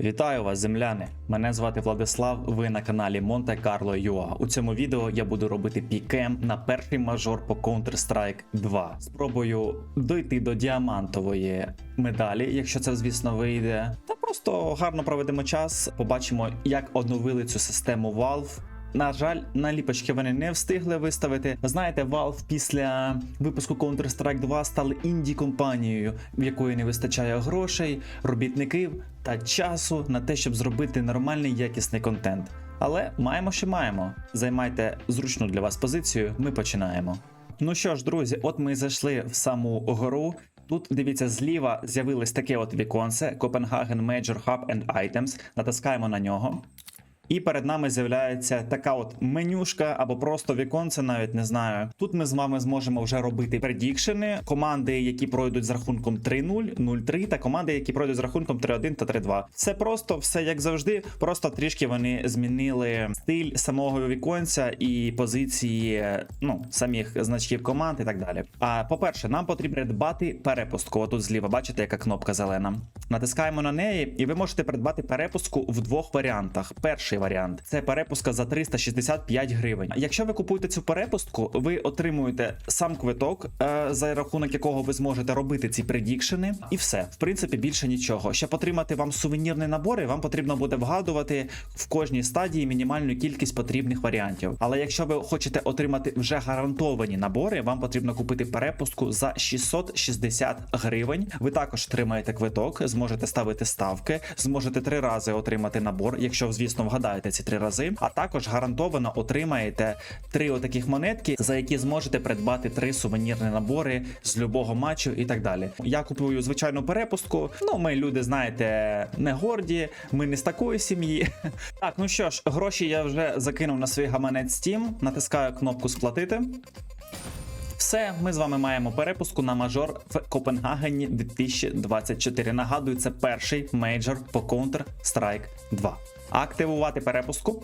Вітаю вас, земляни! Мене звати Владислав. Ви на каналі Монте Карло Юа. У цьому відео я буду робити пікем на перший мажор по Counter-Strike 2. Спробую дойти до діамантової медалі, якщо це, звісно, вийде. Та просто гарно проведемо час. Побачимо, як оновили цю систему Valve. На жаль, наліпочки вони не встигли виставити. Знаєте, Valve після випуску Counter-Strike 2 стали інді-компанією, в якої не вистачає грошей, робітників та часу на те, щоб зробити нормальний якісний контент. Але маємо, що маємо. Займайте зручну для вас позицію. Ми починаємо. Ну що ж, друзі, от ми зайшли в саму гору. Тут дивіться, зліва з'явилось таке от віконце Copenhagen Major Hub and Items. Натискаємо на нього. І перед нами з'являється така от менюшка або просто віконце, навіть не знаю. Тут ми з вами зможемо вже робити предікшени, команди, які пройдуть з рахунком 3-0, 0-3, та команди, які пройдуть з рахунком 3-1 та 3-2. Все просто, все як завжди. Просто трішки вони змінили стиль самого віконця і позиції ну, самих значків команд і так далі. А по-перше, нам потрібно придбати перепустку. Отут зліва, бачите, яка кнопка зелена. Натискаємо на неї, і ви можете придбати перепустку в двох варіантах. Перший варіант це перепустка за 365 гривень. Якщо ви купуєте цю перепустку, ви отримуєте сам квиток, е, за рахунок якого ви зможете робити ці предікшени, і все. В принципі, більше нічого. Щоб отримати вам сувенірні набори, вам потрібно буде вгадувати в кожній стадії мінімальну кількість потрібних варіантів. Але якщо ви хочете отримати вже гарантовані набори, вам потрібно купити перепустку за 660 гривень. Ви також отримаєте квиток, зможете ставити ставки, зможете три рази отримати набор, якщо, звісно, вгадаєте ці три рази. А також гарантовано отримаєте три отаких монетки, за які зможете придбати три сувенірні набори з любого матчу і так далі. Я купую звичайну перепустку. Ну, ми люди, знаєте, не горді, ми не з такої сім'ї. Так, ну що ж, гроші я вже закинув на свій гаманець Steam, натискаю кнопку сплатити. Все, ми з вами маємо перепуску на мажор в Копенгагені 2024. Нагадую, це перший мейджор по Counter-Strike 2. Активувати перепустку.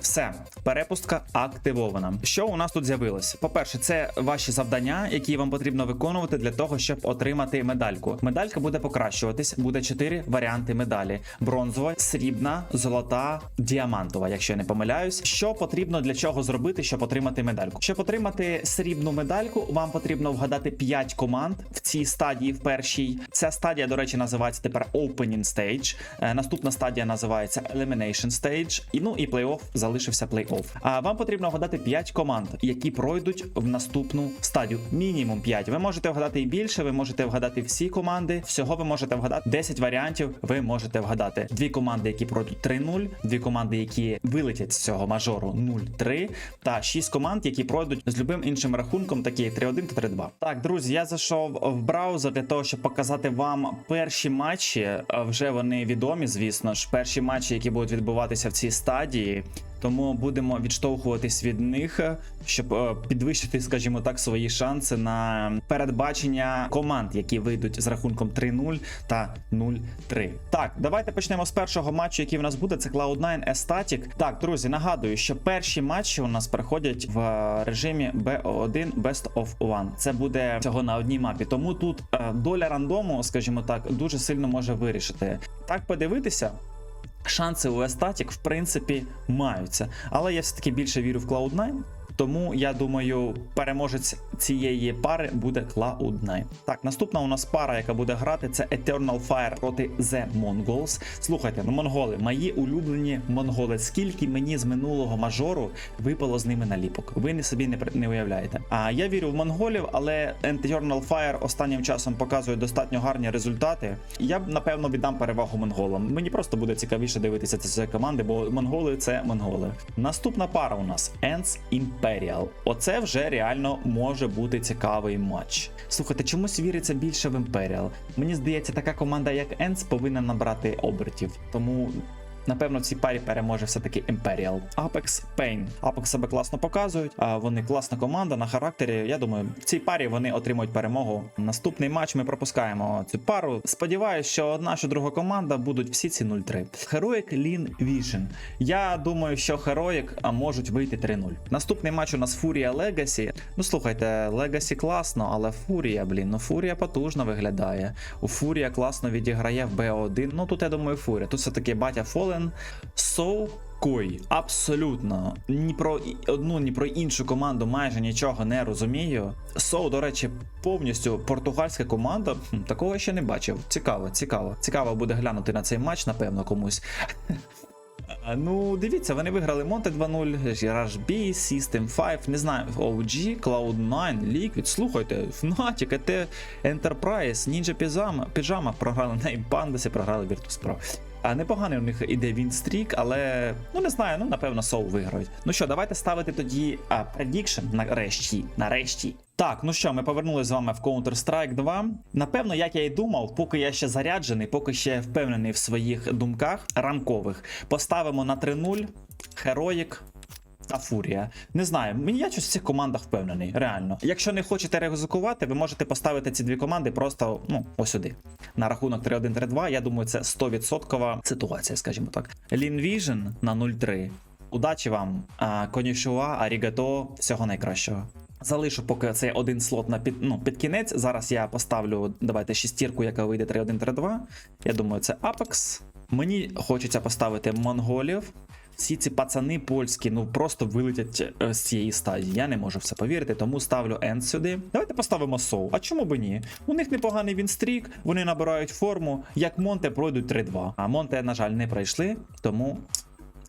Все, перепустка активована. Що у нас тут з'явилось? По-перше, це ваші завдання, які вам потрібно виконувати для того, щоб отримати медальку. Медалька буде покращуватись, буде 4 варіанти медалі: бронзова, срібна, золота, діамантова, якщо я не помиляюсь. Що потрібно для чого зробити, щоб отримати медальку? Щоб отримати срібну медальку, вам потрібно вгадати 5 команд в цій стадії, в першій. Ця стадія, до речі, називається тепер Opening Stage. Е, Наступна стадія називається Elimination Stage. І ну і плей-офф залишився плей-офф. А вам потрібно вгадати 5 команд, які пройдуть в наступну стадію. Мінімум 5. Ви можете вгадати і більше, ви можете вгадати всі команди. Всього ви можете вгадати 10 варіантів. Ви можете вгадати дві команди, які пройдуть 3-0, дві команди, які вилетять з цього мажору 0-3, та 6 команд, які пройдуть з любим іншим рахунком, такі як 3-1 та 3-2. Так, друзі, я зайшов в браузер для того, щоб показати вам перші матчі. Вже вони відомі, звісно ж. Перші матчі, які будуть відбуватися в цій стадії. Тому будемо відштовхуватись від них, щоб е, підвищити, скажімо так, свої шанси на передбачення команд, які вийдуть з рахунком 3-0 та 0-3. Так, давайте почнемо з першого матчу, який в нас буде. Це Cloud9 Estatic. Так, друзі, нагадую, що перші матчі у нас проходять в режимі BO1 Best of One. Це буде всього на одній мапі. Тому тут е, доля рандому, скажімо так, дуже сильно може вирішити. Так подивитися. Шанси у Естатік, в принципі, маються. Але я все-таки більше вірю в Cloud9. Тому я думаю, переможець цієї пари буде Cloud9. Так, наступна у нас пара, яка буде грати, це Eternal Fire проти The Mongols. Слухайте, ну монголи, мої улюблені монголи. Скільки мені з минулого мажору випало з ними наліпок? Ви не собі не, не уявляєте. А я вірю в монголів, але Eternal Fire останнім часом показує достатньо гарні результати. Я б напевно віддам перевагу монголам. Мені просто буде цікавіше дивитися ці команди, бо монголи це монголи. Наступна пара у нас Ends Imperial. Оце вже реально може бути цікавий матч. Слухайте, чомусь віриться більше в Imperial. Мені здається, така команда, як Енс, повинна набрати обертів. Тому Напевно, в цій парі переможе все-таки Imperial. Apex Pain. Apex себе класно показують, вони класна команда на характері. Я думаю, в цій парі вони отримують перемогу. Наступний матч ми пропускаємо цю пару. Сподіваюсь, що одна що друга команда будуть всі ці 0-3. Heroic Lean Vision. Я думаю, що Heroic можуть вийти 3-0. Наступний матч у нас Furia Legacy. Ну слухайте, Legacy класно, але Furia, блін, ну Furia потужно виглядає. У Furia класно відіграє в BO1. Ну тут я думаю, Furia. Тут все-таки батя Fallen. So Кой, абсолютно ні про одну, ні про іншу команду майже нічого не розумію. Соу, до речі, повністю португальська команда. Такого ще не бачив. Цікаво, цікаво. Цікаво буде глянути на цей матч, напевно, комусь. Ну, дивіться, вони виграли Monte 2-0, Rush B, System 5, не знаю, OG, Cloud9, Liquid. Слухайте, Fnatic, ET, Enterprise, Ninja Pyjama, Pyjama програли на Impandasі, програли Virtus.pro. А непоганий у них іде Вінстрік, але ну не знаю, ну напевно Соу виграють. Ну що, давайте ставити тоді prediction нарешті. Нарешті. Так, ну що, ми повернулися з вами в Counter-Strike 2. Напевно, як я і думав, поки я ще заряджений, поки ще впевнений в своїх думках ранкових, поставимо на 3-0 Heroic та Фурія. Не знаю, мені я щось в цих командах впевнений, реально. Якщо не хочете ризикувати, ви можете поставити ці дві команди просто ну, ось сюди. На рахунок 3-1-3-2, я думаю, це 100% ситуація, скажімо так. Vision на 0-3. Удачі вам, конішуа, арігато, всього найкращого. Залишу поки цей один слот на під, ну, під кінець. Зараз я поставлю, давайте шістірку, яка вийде 3-1-3-2. Я думаю, це Apex. Мені хочеться поставити монголів. Всі ці пацани польські, ну просто вилетять е, з цієї стадії. Я не можу в це повірити, тому ставлю End сюди. Давайте поставимо Соу. А чому би ні? У них непоганий вінстрік, вони набирають форму. Як Монте пройдуть 3-2. А Монте, на жаль, не пройшли, тому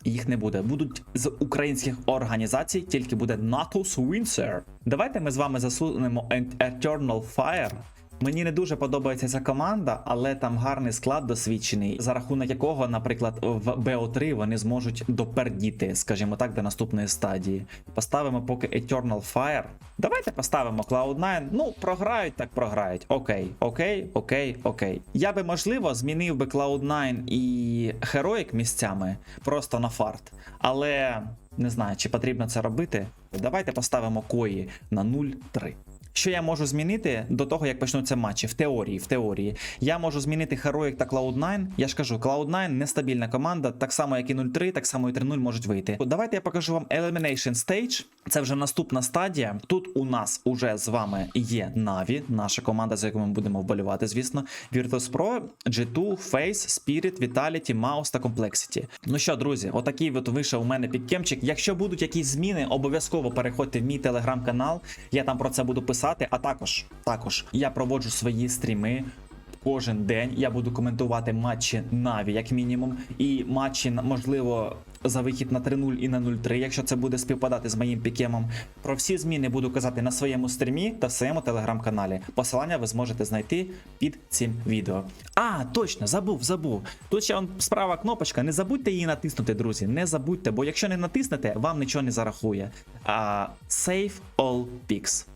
їх не буде. Будуть з українських організацій, тільки буде NATO's Windsor. Давайте ми з вами засунемо Eternal Fire. Мені не дуже подобається ця команда, але там гарний склад досвідчений, за рахунок якого, наприклад, в BO3 вони зможуть допердіти, скажімо так, до наступної стадії. Поставимо поки Eternal Fire. Давайте поставимо Cloud9. Ну, програють, так програють. Окей, окей, окей, окей. Я би можливо змінив би Cloud9 і Heroic місцями просто на фарт. Але не знаю, чи потрібно це робити. Давайте поставимо кої на 0-3. Що я можу змінити до того, як почнуться матчі? В теорії, в теорії. Я можу змінити Heroic та Cloud9. Я ж кажу, Cloud9 нестабільна команда, так само, як і 0-3, так само і 3-0 можуть вийти. Давайте я покажу вам Elimination Stage. Це вже наступна стадія. Тут у нас уже з вами є Na'Vi, наша команда, за яку ми будемо вболівати, звісно. Virtus.pro, G2, Face, Spirit, Vitality, Mouse та Complexity. Ну що, друзі, отакий от вийшов у мене піккемчик. Якщо будуть якісь зміни, обов'язково переходьте в мій телеграм-канал. Я там про це буду писати. А також, також я проводжу свої стріми. Кожен день я буду коментувати матчі Наві, як мінімум, і матчі, можливо, за вихід на 3-0 і на 0-3, якщо це буде співпадати з моїм пікемом. Про всі зміни буду казати на своєму стрімі та в своєму телеграм-каналі. Посилання ви зможете знайти під цим відео. А, точно, забув, забув. Тут ще справа кнопочка. Не забудьте її натиснути, друзі. Не забудьте, бо якщо не натиснете, вам нічого не зарахує. А, Save all pics.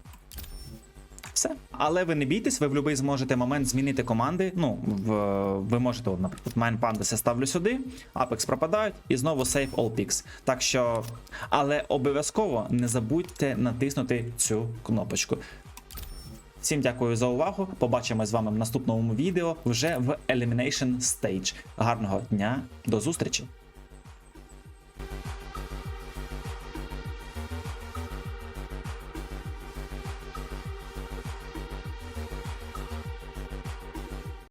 Все. Але ви не бійтесь, ви в будь-який зможете момент змінити команди. Ну, в, ви можете, от, наприклад, Mine Pandas я ставлю сюди, Apex пропадають і знову Save All Picks. Так що. Але обов'язково не забудьте натиснути цю кнопочку. Всім дякую за увагу. Побачимось з вами в наступному відео вже в Elimination Stage. Гарного дня, до зустрічі!